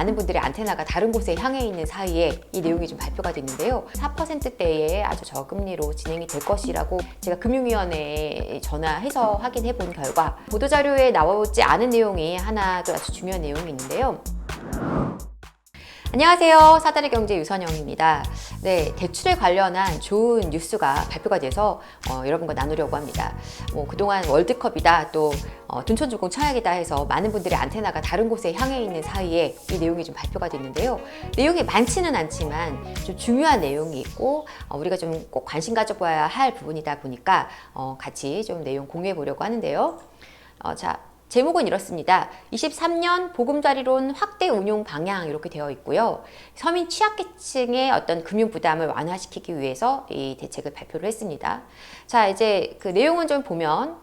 많은 분들의 안테나가 다른 곳에 향해 있는 사이에 이 내용이 좀 발표가 됐는데요. 4%대의 아주 저금리로 진행이 될 것이라고 제가 금융위원회에 전화해서 확인해 본 결과 보도자료에 나오지 않은 내용이 하나 또 아주 중요한 내용이 있는데요. 안녕하세요. 사다리 경제 유선영입니다. 네, 대출에 관련한 좋은 뉴스가 발표가 돼서 어, 여러분과 나누려고 합니다. 뭐 그동안 월드컵이다 또 어, 둔촌주공 청약이다 해서 많은 분들의 안테나가 다른 곳에 향해 있는 사이에 이 내용이 좀 발표가 됐는데요. 내용이 많지는 않지만 좀 중요한 내용이 있고 어, 우리가 좀 꼭 관심 가져봐야 할 부분이다 보니까 어, 같이 좀 내용 공유해 보려고 하는데요. 어, 자, 제목은 이렇습니다. 23년 보금자리론 확대 운용 방향 이렇게 되어 있고요. 서민 취약계층의 어떤 금융 부담을 완화시키기 위해서 이 대책을 발표를 했습니다. 자, 이제 그 내용은 좀 보면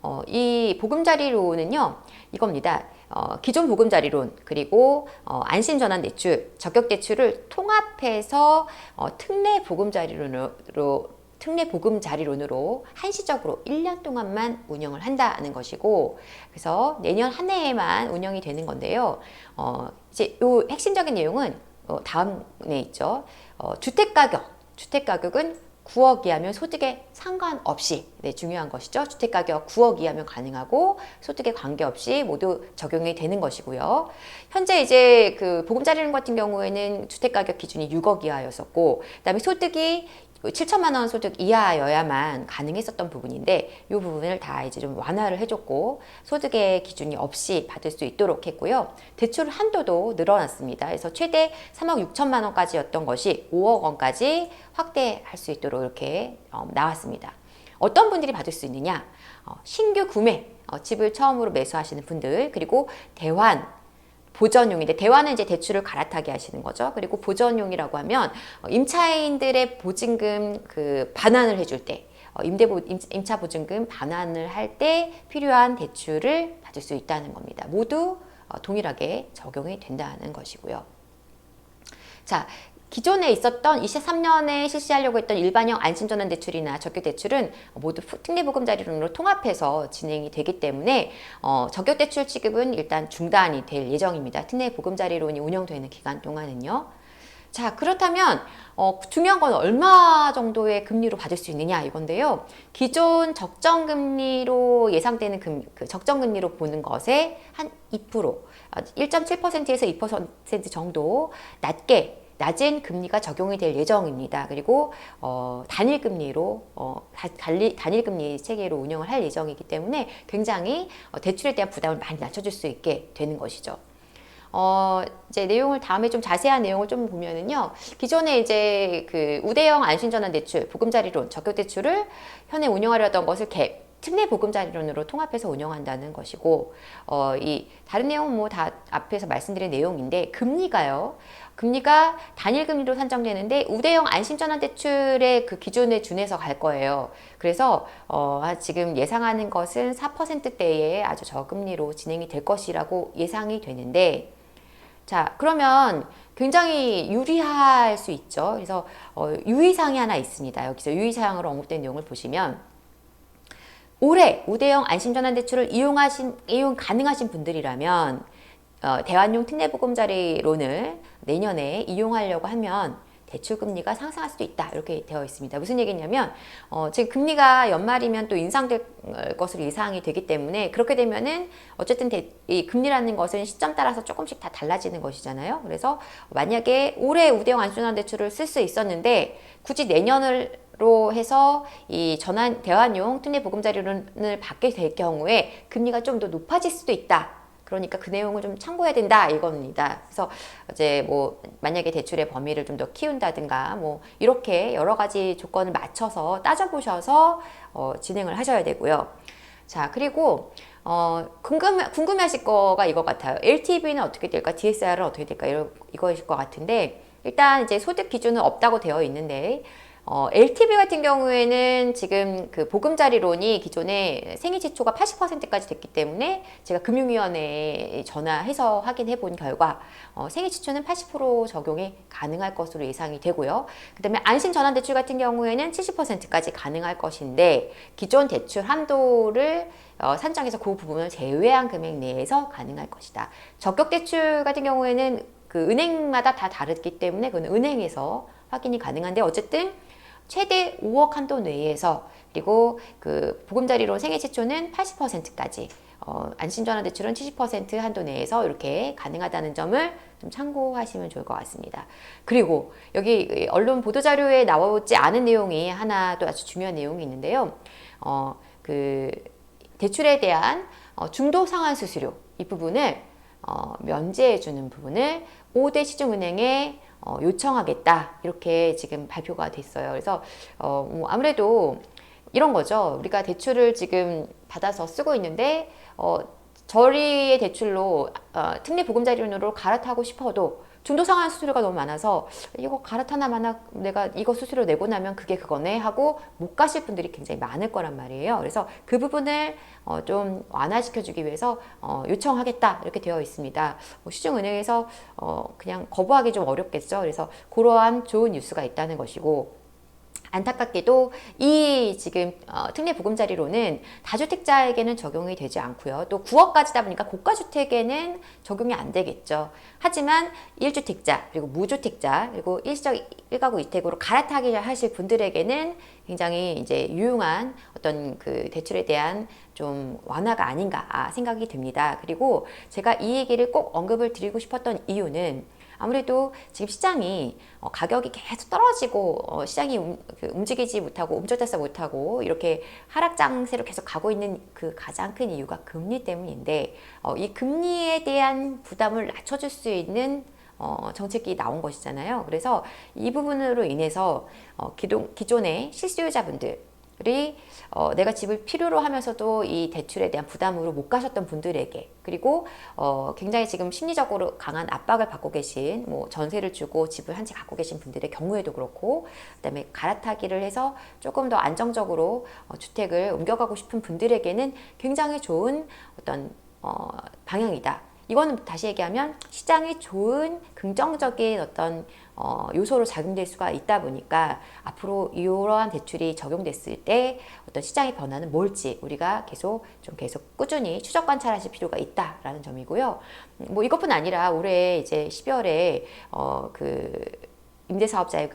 어, 이 보금자리론은요, 이겁니다. 어, 기존 보금자리론 그리고 어, 안심전환 대출, 적격 대출을 통합해서 어, 특례 보금자리론으로 특례 보금자리론으로 한시적으로 1년 동안만 운영을 한다는 것이고 그래서 내년 한 해에만 운영이 되는 건데요. 어, 이제 요 핵심적인 내용은 어, 다음에 있죠. 어, 주택 가격, 주택 가격은 9억 이하면 소득에 상관없이 네, 중요한 것이죠. 주택 가격 9억 이하면 가능하고 소득에 관계없이 모두 적용이 되는 것이고요. 현재 이제 그 보금자리론 같은 경우에는 주택 가격 기준이 6억 이하였었고 그다음에 소득이 7천만 원 소득 이하여야만 가능했었던 부분인데 이 부분을 다 이제 좀 완화를 해줬고 소득의 기준이 없이 받을 수 있도록 했고요. 대출 한도도 늘어났습니다. 그래서 최대 3억 6천만 원까지였던 것이 5억 원까지 확대할 수 있도록 이렇게 어, 나왔습니다. 어떤 분들이 받을 수 있느냐? 어, 신규 구매, 어, 집을 처음으로 매수하시는 분들, 그리고 대환, 보전용인데 대화는 이제 대출을 갈아타게 하시는 거죠. 그리고 보전용이라고 하면 어, 임차인들의 보증금 그 반환을 해줄 때 어, 임대보 임차 보증금 반환을 할 때 필요한 대출을 받을 수 있다는 겁니다. 모두 어, 동일하게 적용이 된다는 것이고요. 자, 기존에 있었던 23년에 실시하려고 했던 일반형 안심전환 대출이나 적격 대출은 모두 특례보금자리론으로 통합해서 진행이 되기 때문에 어, 적격 대출 취급은 일단 중단이 될 예정입니다. 특례보금자리론이 운영되는 기간 동안은요. 자 그렇다면 어, 중요한 건 얼마 정도의 금리로 받을 수 있느냐 이건데요. 기존 적정금리로 예상되는 금, 그 적정금리로 보는 것에 한 2%, 1.7%에서 2% 정도 낮게 낮은 금리가 적용이 될 예정입니다. 그리고 어, 단일 금리로 어, 단일, 단일 금리 체계로 운영을 할 예정이기 때문에 굉장히 어, 대출에 대한 부담을 많이 낮춰줄 수 있게 되는 것이죠. 어, 이제 내용을 다음에 좀 자세한 내용을 좀 보면은요. 기존에 이제 그 우대형 안심전환 대출, 보금자리론, 적격 대출을 현행 운영하려던 것을 개, 특례 보금자리론으로 통합해서 운영한다는 것이고 어, 이 다른 내용은 뭐 다 앞에서 말씀드린 내용인데 금리가요. 금리가 단일 금리로 산정되는데 우대형 안심전환 대출의 그 기준에 준해서 갈 거예요. 그래서 어, 지금 예상하는 것은 4%대의 아주 저금리로 진행이 될 것이라고 예상이 되는데 자 그러면 굉장히 유리할 수 있죠. 그래서 어, 유의사항이 하나 있습니다. 여기서 유의사항으로 언급된 내용을 보시면 올해 우대형 안심전환 대출을 이용하신 이용 가능하신 분들이라면 어, 대환용 특례보금자리론을 내년에 이용하려고 하면 대출 금리가 상승할 수도 있다 이렇게 되어 있습니다. 무슨 얘기냐면 어, 지금 금리가 연말이면 또 인상될 것으로 예상이 되기 때문에 그렇게 되면은 어쨌든 대, 이 금리라는 것은 시점 따라서 조금씩 다 달라지는 것이잖아요. 그래서 만약에 올해 우대형 안순환 대출을 쓸 수 있었는데 굳이 내년을 로 해서 이 전환 대환용 특례 보금자리론을 받게 될 경우에 금리가 좀 더 높아질 수도 있다. 그러니까 그 내용을 좀 참고해야 된다 이겁니다. 그래서 이제 뭐 만약에 대출의 범위를 좀 더 키운다든가 뭐 이렇게 여러 가지 조건을 맞춰서 따져보셔서 어, 진행을 하셔야 되고요. 자 그리고 어, 궁금, 궁금해하실 거가 이거 같아요. LTV는 어떻게 될까? DSR은 어떻게 될까? 이러, 이거일 것 같은데 일단 이제 소득 기준은 없다고 되어 있는데 어, LTV 같은 경우에는 지금 그 보금자리론이 기존에 생애 지초가 80%까지 됐기 때문에 제가 금융위원회에 전화해서 확인해 본 결과 어, 생애 지초는 80% 적용이 가능할 것으로 예상이 되고요. 그 다음에 안심전환대출 같은 경우에는 70%까지 가능할 것인데 기존 대출 한도를 어, 산정해서 그 부분을 제외한 금액 내에서 가능할 것이다. 적격대출 같은 경우에는 그 은행마다 다 다르기 때문에 그건 은행에서 확인이 가능한데 어쨌든 최대 5억 한도 내에서 그리고 그 보금자리로 생애 최초는 80%까지 어, 안심전환 대출은 70% 한도 내에서 이렇게 가능하다는 점을 좀 참고하시면 좋을 것 같습니다. 그리고 여기 언론 보도 자료에 나오지 않은 내용이 하나 또 아주 중요한 내용이 있는데요. 어, 그 대출에 대한 어, 중도 상환 수수료 이 부분을 어, 면제해 주는 부분을 5대 시중은행에 어, 요청하겠다 이렇게 지금 발표가 됐어요. 그래서 어, 뭐 아무래도 이런 거죠. 우리가 대출을 지금 받아서 쓰고 있는데 어, 저리의 대출로 어, 특례 보금자리론으로 갈아타고 싶어도 중도 상환 수수료가 너무 많아서 이거 갈아타나 마나 내가 이거 수수료 내고 나면 그게 그거네 하고 못 가실 분들이 굉장히 많을 거란 말이에요. 그래서 그 부분을 어, 좀 완화시켜주기 위해서 어, 요청하겠다 이렇게 되어 있습니다. 뭐 시중은행에서 어, 그냥 거부하기 좀 어렵겠죠. 그래서 그러한 좋은 뉴스가 있다는 것이고 안타깝게도 이 지금 어, 특례 보금자리로는 다주택자에게는 적용이 되지 않고요. 또 9억까지다 보니까 고가주택에는 적용이 안 되겠죠. 하지만 1주택자 그리고 무주택자 그리고 일시적 일가구 이택으로 갈아타기 하실 분들에게는 굉장히 이제 유용한 어떤 그 대출에 대한 좀 완화가 아닌가 생각이 듭니다. 그리고 제가 이 얘기를 꼭 언급을 드리고 싶었던 이유는 아무래도 지금 시장이 어, 가격이 계속 떨어지고 어, 시장이 움, 그 움직이지 못하고 움켜잡지 못하고 이렇게 하락 장세로 계속 가고 있는 그 가장 큰 이유가 금리 때문인데 어, 이 금리에 대한 부담을 낮춰줄 수 있는 어, 정책이 나온 것이잖아요. 그래서 이 부분으로 인해서 어, 기존, 기존의 실수요자분들 이 어, 내가 집을 필요로 하면서도 이 대출에 대한 부담으로 못 가셨던 분들에게 그리고 어, 굉장히 지금 심리적으로 강한 압박을 받고 계신 뭐 전세를 주고 집을 한 채 갖고 계신 분들의 경우에도 그렇고 그다음에 갈아타기를 해서 조금 더 안정적으로 어, 주택을 옮겨가고 싶은 분들에게는 굉장히 좋은 어떤 어, 방향이다. 이거는 다시 얘기하면 시장이 좋은 긍정적인 어떤 어, 요소로 작용될 수가 있다 보니까 앞으로 이러한 대출이 적용됐을 때 어떤 시장의 변화는 뭘지 우리가 계속 좀 계속 꾸준히 추적 관찰하실 필요가 있다라는 점이고요. 뭐 이것뿐 아니라 올해 이제 12월에 어, 그 임대사업자의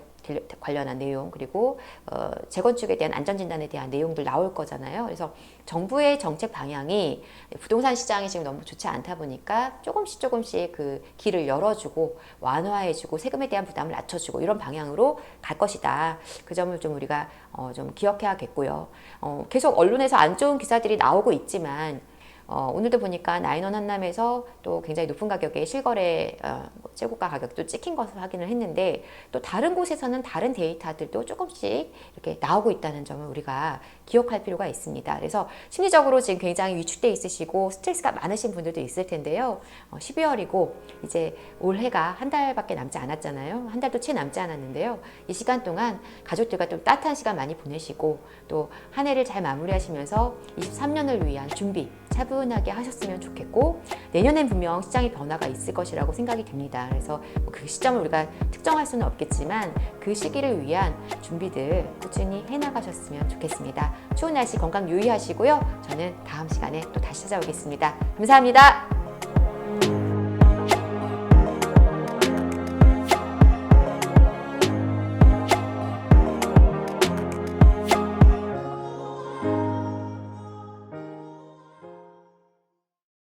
관련한 내용 그리고 어, 재건축에 대한 안전진단에 대한 내용들 나올 거잖아요. 그래서 정부의 정책 방향이 부동산 시장이 지금 너무 좋지 않다 보니까 조금씩 조금씩 그 길을 열어주고 완화해주고 세금에 대한 부담을 낮춰주고 이런 방향으로 갈 것이다. 그 점을 좀 우리가 어, 좀 기억해야겠고요. 어, 계속 언론에서 안 좋은 기사들이 나오고 있지만 어, 오늘도 보니까 나인원 한남에서 또 굉장히 높은 가격의 실거래 어, 뭐 재고가 가격도 찍힌 것을 확인을 했는데 또 다른 곳에서는 다른 데이터들도 조금씩 이렇게 나오고 있다는 점을 우리가 기억할 필요가 있습니다. 그래서 심리적으로 지금 굉장히 위축돼 있으시고 스트레스가 많으신 분들도 있을 텐데요. 어, 12월이고 이제 올해가 한 달밖에 남지 않았잖아요. 한 달도 채 남지 않았는데요. 이 시간 동안 가족들과 좀 따뜻한 시간 많이 보내시고 또 한 해를 잘 마무리하시면서 23년을 위한 준비 차분하게 하셨으면 좋겠고 내년엔 분명 시장의 변화가 있을 것이라고 생각이 됩니다. 그래서 그 시점을 우리가 특정할 수는 없겠지만 그 시기를 위한 준비들 꾸준히 해나가셨으면 좋겠습니다. 추운 날씨 건강 유의하시고요. 저는 다음 시간에 또 다시 찾아오겠습니다. 감사합니다.